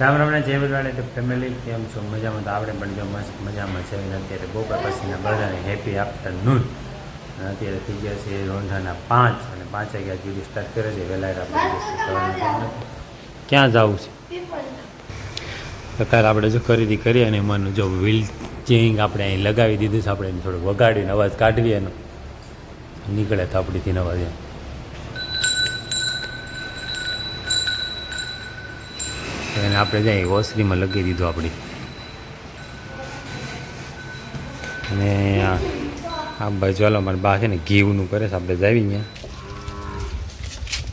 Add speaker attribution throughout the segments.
Speaker 1: રામ રામને જય બલવાને તો ફેમિલી કેમ છો? મજામાં? તો આપણે પણ જો મસ્ત મજામાં છે. અને અત્યારે બપોર પછીના બધાને હેપી આફ્ટરનૂન અને અત્યારે થઈ ગયા છે રોંઢાના પાંચ અને પાંચ વાગ્યા સુધી સ્ટાર્ટ કરે છે. વહેલા. ક્યાં જવું છે? અત્યારે આપણે જો ખરીદી કરીએ અને એમાંનું જો વ્હીલ ચેઇંગ આપણે અહીં લગાવી દીધું છે. આપણે એને થોડું વગાડીને અવાજ કાઢીએ એનો. નીકળે થાપડીથી અવાજ એમ એને આપણે જાય ઓસરીમાં લગાવી દીધું આપણી. અને આ બાજુ ચાલો, મારે બા છે ને ઘીવનું કરે છે, આપણે જાવી ત્યાં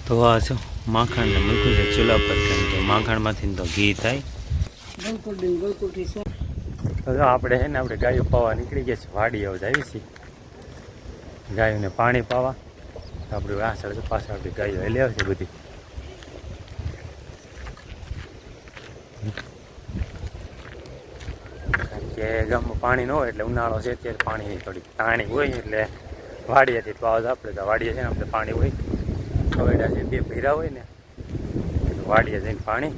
Speaker 1: તો આ શું માખણને મૂક્યું છે ચૂલા પર, કારણ કે માખણમાંથી તો ઘી થાય. તો આપણે છે ને આપણે ગાયો પાવા નીકળી ગયા છીએ વાડી હવે જાવી છીએ. ગાયોને પાણી પાવા. આપણું આ સડક પાછળ આપણી ગાયો હેલી છે બધી કારણ કે ગામમાં પાણી ન હોય એટલે ઉનાળો છે ત્યારે પાણીની થોડી પાણી હોય એટલે વાડીએથી પાવા આપણે તો વાડીએ છે ને આપણે પાણી હોય. ખવેડા છે બે ભીરા હોય ને વાડીએ જઈને પાણી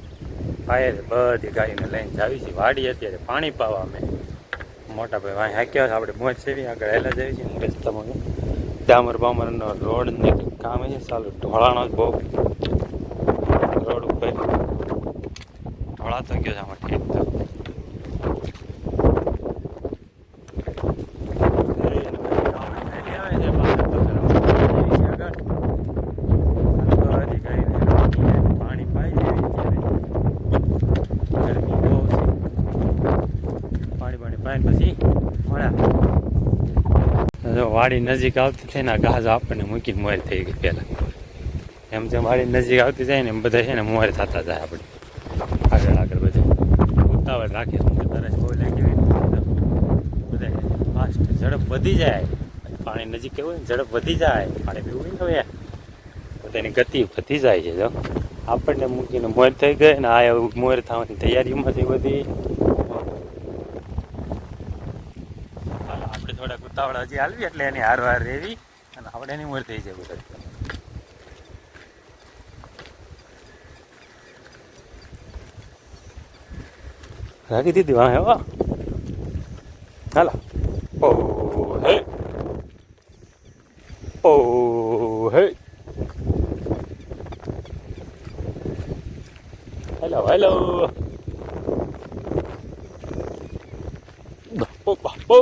Speaker 1: પાયે બધી ગાડીને લઈને જાવી છે. વાડીએ અત્યારે પાણી પાવા અમે. મોટા ભાઈ વાંહી હાક્યા આપણે મોજ સેવી, આગળ હેલા જઈએ છીએ રસ્તામાં ડામર બામરનો રોડ ને કામ છે ચાલુ ઢોળાનો જ બહુ. રોડ ઉપર ઢોળાતો ગયો છે, આમાં ઠીક તો પાણી પાઈ દેવી ત્યારે ગરમી બહુ છે પાણી પછી? મળ્યા જો વાડી નજીક આવતી થઈ ને ઘાસ આપણને મૂકીને મોર થઈ ગઈ પહેલાં. એમ જેમ વાડી નજીક આવતી જાય ને એમ બધા છે ને મોર થતા જાય આપણે. આગળ આગળ બધું. ઉતાવળ રાખીએ તારે કોઈ લાગી બધા ફાસ્ટ ઝડપ વધી જાય. પાણી નજીક કેવું હોય ને ઝડપ વધી જાય. પાણી પીવું હોય ને બધાની ગતિ વધી જાય છે, જો. આપણને મૂકીને મોર થઈ ગઈ ને આ મોર થવાની તૈયારીઓમાંથી બધી હાલો, આપણે થોડાક ઉતાવળ હજી હાલવી એટલે એની હાર વાર રેવી અને આપણે એની ઉંમર થઈ જાય બધા રાખી દીધી વાહ હો. હાલો. ઓ હે. ઓ હે. હેલો હેલો બો બો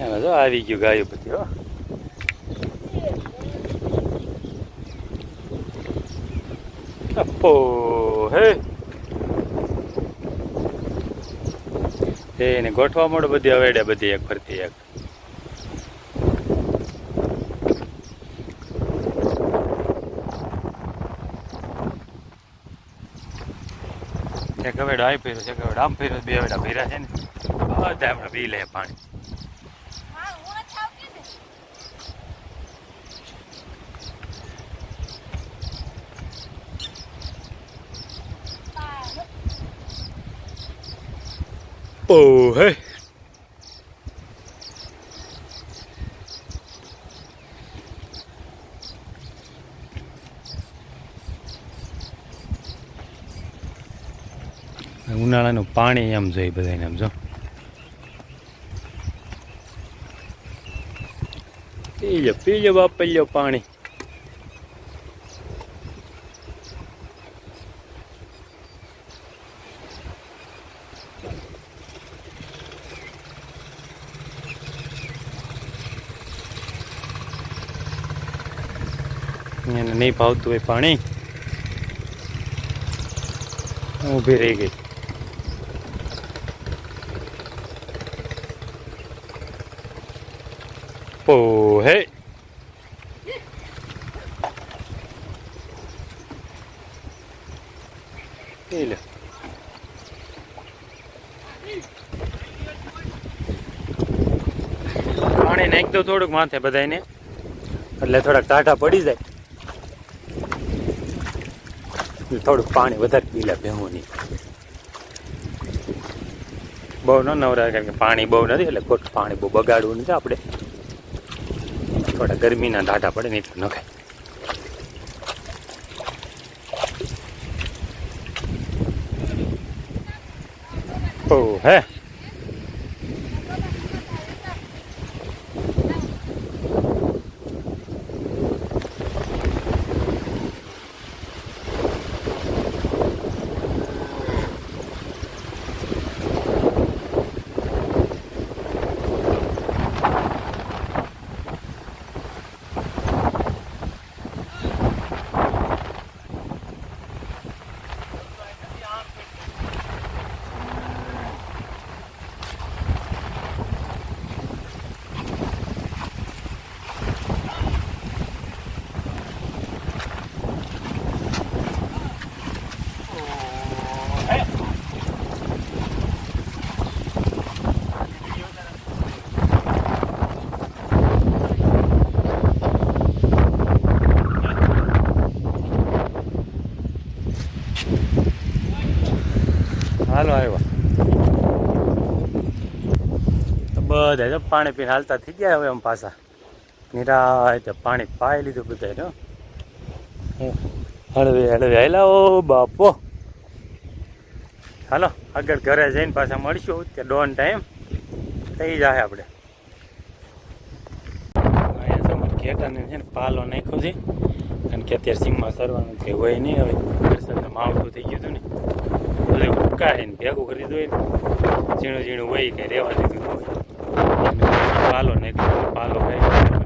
Speaker 1: એમાં જો આવી ગયું ગાયું બધી હો અપ્પો હે એને ગોઠવા મળે બધી અવેડે બધી એક ફરતી એક. એક અવેડો આવી ફેર્યો છે, એક અવેડો આમ ફેર્યો, બે અવેડા ફેર્યા છે ને. બધા હમણાં પી લે પાણી. ઓ હે ઉનાળાનું પાણી એમ જોઈએ બધાને એમ જો પીજો પીજો બાપ પાણી. એને નહીં ભાવતું હોય પાણી ઊભી રહી ગઈ. ઓહે હે. લે. પાણી નાખી દો થોડુંક માથે બધાને એટલે થોડાક ટાટા પડી જાય. થોડુંક પાણી વધારે પી લે ભેહુંની. બહુ ન નવરાય કારણ કે પાણી બહુ નથી, એટલે ખોટું પાણી બહુ બગાડવું નથી આપણે. થોડા ગરમીના ડાટા પડે નહીં તો નખાય ઓ હે? હાલો આવ્યા. બધા જો પાણી પીને હાલતા થઈ ગયા હવે આમ પાછા. નિરાય પાણી પાઈ લીધું બધા હળવે હળવે હાલા ઓ બાપો. હાલો, આગળ ઘરે જઈને પાછા મળીશું. ત્યાં ડોન ટાઈમ થઈ જાય આપણે. ઘેટાને છે ને પાલો નાખ્યો છે. કારણ કે અત્યારે સીમમાં સરવાનું છે હોય નહીં. હવે વરસાદનું માવઠું થઈ ગયું હતું ને. બધું ભેગું કરી ને ઝીણું ઝીણું હોય કંઈ રહેવા દીધું ન હોય. પાલો નહીં પાલો ખાઈ